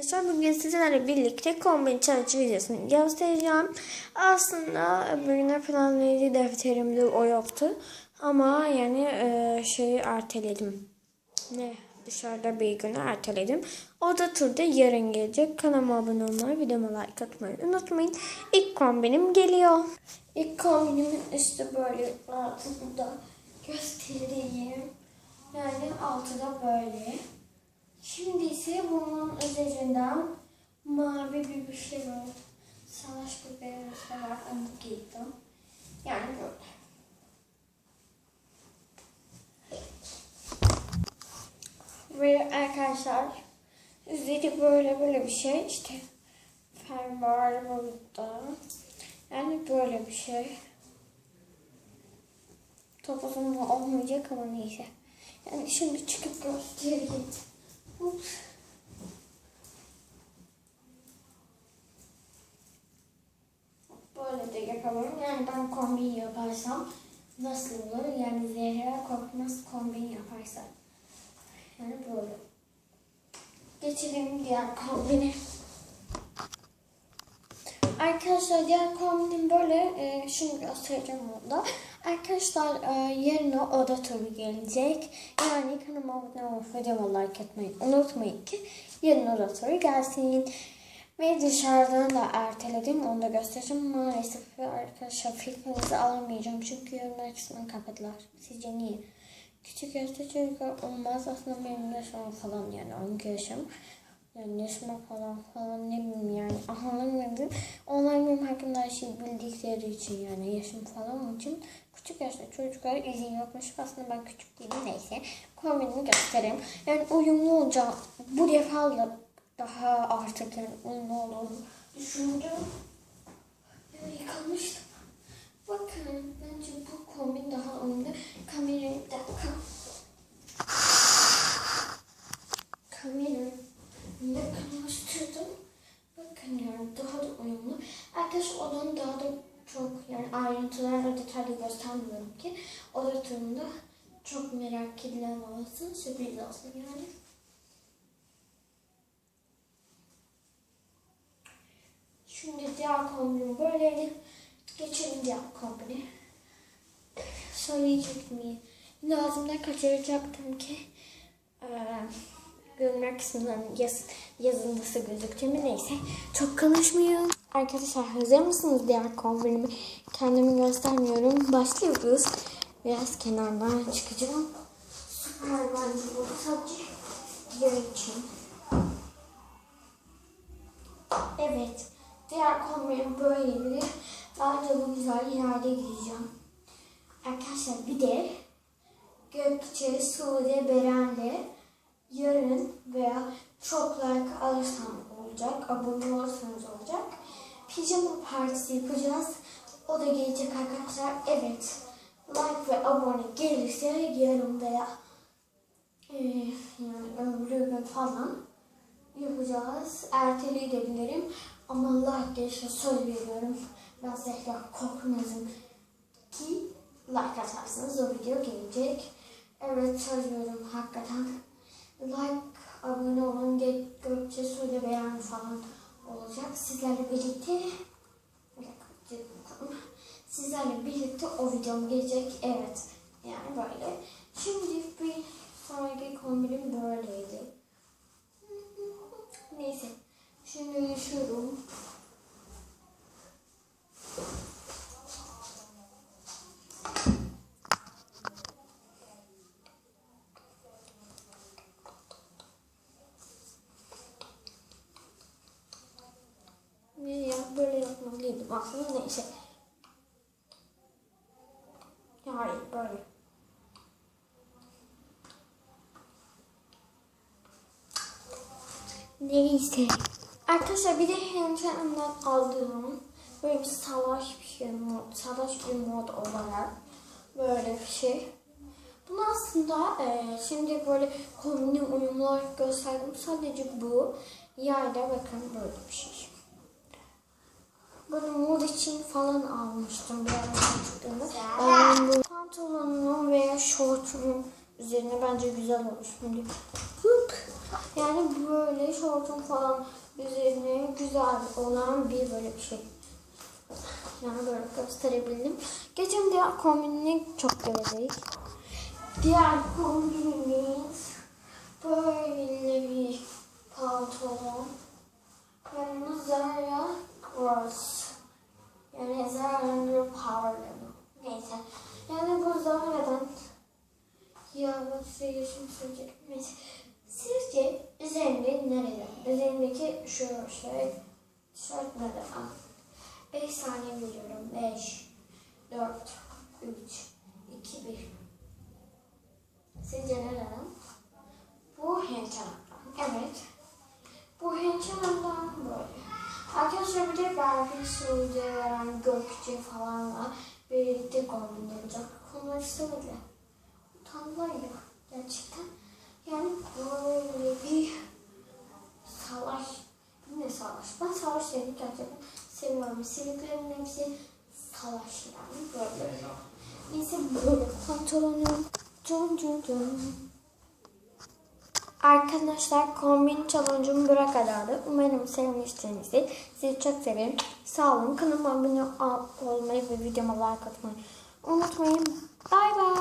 Arkadaşlar bugün sizlerle birlikte kombin challenge videosunu göstereceğim. Aslında bugüne planlayıcı defterimde o yoktu. Ama yani e, şeyi erteledim. Ne? Dışarıda bir günü erteledim. O da turda yarın gelecek. Kanalıma abone olmayı, videoma like atmayı unutmayın. İlk kombinim geliyor. İlk kombinimin üstü böyle altında göstereyim. Yani altı da böyle. Şimdi ise bunun üzerinden mavi bir bir şey var. Savaş bir beyaz var. Onu giydim. Yani böyle. Ve arkadaşlar üzeri böyle böyle bir şey işte fer var burada. Yani böyle bir şey. Çok uzun olmayacak ama neyse. Yani şimdi çıkıp göstereyim. Böyle de yapalım. Yani ben kombin yaparsam nasıl olur? Yani Zehra Korkmaz kombin yaparsa. Yani böyle. Geçelim diğer kombine. Arkadaşlar diğer kombinim böyle. E, şimdi göstereceğim onu da. Arkadaşlar e, yarın o oda turu gelecek. Yani kanalıma abone olup videomu like etmeyi unutmayın ki yarın oda turu gelsin. Ve dışarıdan da erteledim. Onu da göstereceğim. Maalesef arkadaşlar filminizi alamayacağım. Çünkü yorumlar kısmını kapadılar. Sizce niye? Küçük yaşta çocuklar olmaz. Aslında benim yaşım falan yani 12 yaşım. Yani yaşıma falan falan ne bileyim yani anlamadım. Onlar benim hakkında her şeyi bildikleri için yani yaşım falan için küçük yaşta çocuklara izin yokmuş. Aslında ben küçük değilim neyse. Kombinimi göstereyim. Yani uyumlu olacağım. Bu defa da daha artık yani uyumlu olduğunu düşündüm. Yani yıkamıştım. Bakın bence bu kombin daha uyumlu. Kamerayı bir dakika. Kamerayı yakınlaştırdım. Bakın yani daha da uyumlu. Arkadaş odanın daha da çok yani ayrıntılarla detaylı göstermiyorum ki. Turunda çok merak edilen olsun. Sürpriz olsun yani. Şimdi diğer kombinim böyleydi. Geçelim diğer kombine. Söyleyecek miyim? Yine ağzımdan kaçıracaktım ki. Görünür kısmından yaz, yazın nasıl gözüktüğümü neyse. Çok konuşmayayım. Arkadaşlar hazır mısınız diğer kombinimi? Kendimi göstermiyorum. Başlıyoruz. Biraz kenardan çıkacağım. Süper bence bu sadece diğer için. Evet. Diğer kombinim böyleydi. Bence bu güzel yerde gideceğim. Arkadaşlar bir de Gökçe, Sude, Beren'le yarın veya çok like alırsam olacak, abone olursanız olacak. Pijama partisi yapacağız. O da gelecek arkadaşlar. Evet. Like ve abone gelirse yarın veya yani öbür gün falan yapacağız. Erteleyebilirim. Ama like gelirse söz veriyorum. Ben Zehra Korkmaz'ım ki like atarsanız o video gelecek. Evet söz veriyorum hakikaten like, abone olun, Gök, Gökçe Sude beğen falan olacak. Sizlerle birlikte sizlerle birlikte o videom gelecek. Evet. Yani böyle. Şimdi bir sonraki kombinim böyleydi. Neyse. Şimdi ya böyle yapmalıydım aslında neyse. Ya hayır böyle. Neyse. Arkadaşlar bir de hemşerimden aldığım böyle bir savaş bir şey mod, savaş bir mod olarak böyle bir şey. Bunu aslında e, şimdi böyle kombine uyumlu gösterdim. Sadece bu yerde bakın böyle bir şey. Bunu mod için falan almıştım bir ara çıktığında. Ben bu pantolonun veya şortunun üzerine bence güzel olur şimdi. Hıp. Yani böyle şortun falan üzerine güzel olan bir böyle bir şey. Yani böyle gösterebildim. Geçen diğer kombinini çok görecek. Diğer kombinimiz böyle bir pantolon. Yanına Zara Cross. Yani Zara'nın bir power'ını. Neyse. Yani bu Zara'dan ya ben size geçim söyleyecek. Sizce üzerinde nerede? Üzerindeki şu tişört nerede? Al. 5 saniye veriyorum. 5, 4, 3, 2, 1. Sizce nereden? Bu hençanaktan. Evet. Bu hençanaktan böyle. Arkadaşlar bir de Barbie, Suudi, Gökçe falanla birlikte kombin yapacak. Onlar istemedi. Utandılar gerçekten. Yani böyle bir savaş. Ne savaş? Ben savaş dedim gerçekten seviyorum. Sevdiklerin hepsi savaş yani böyle. Neyse böyle pantolonum. Cun cun cun. Arkadaşlar kombin challenge'ım buraya kadardı. Umarım sevmişsinizdir. Sizi çok severim. Sağ olun. Kanalıma abone ol- olmayı ve videoma like atmayı unutmayın. Bay bay.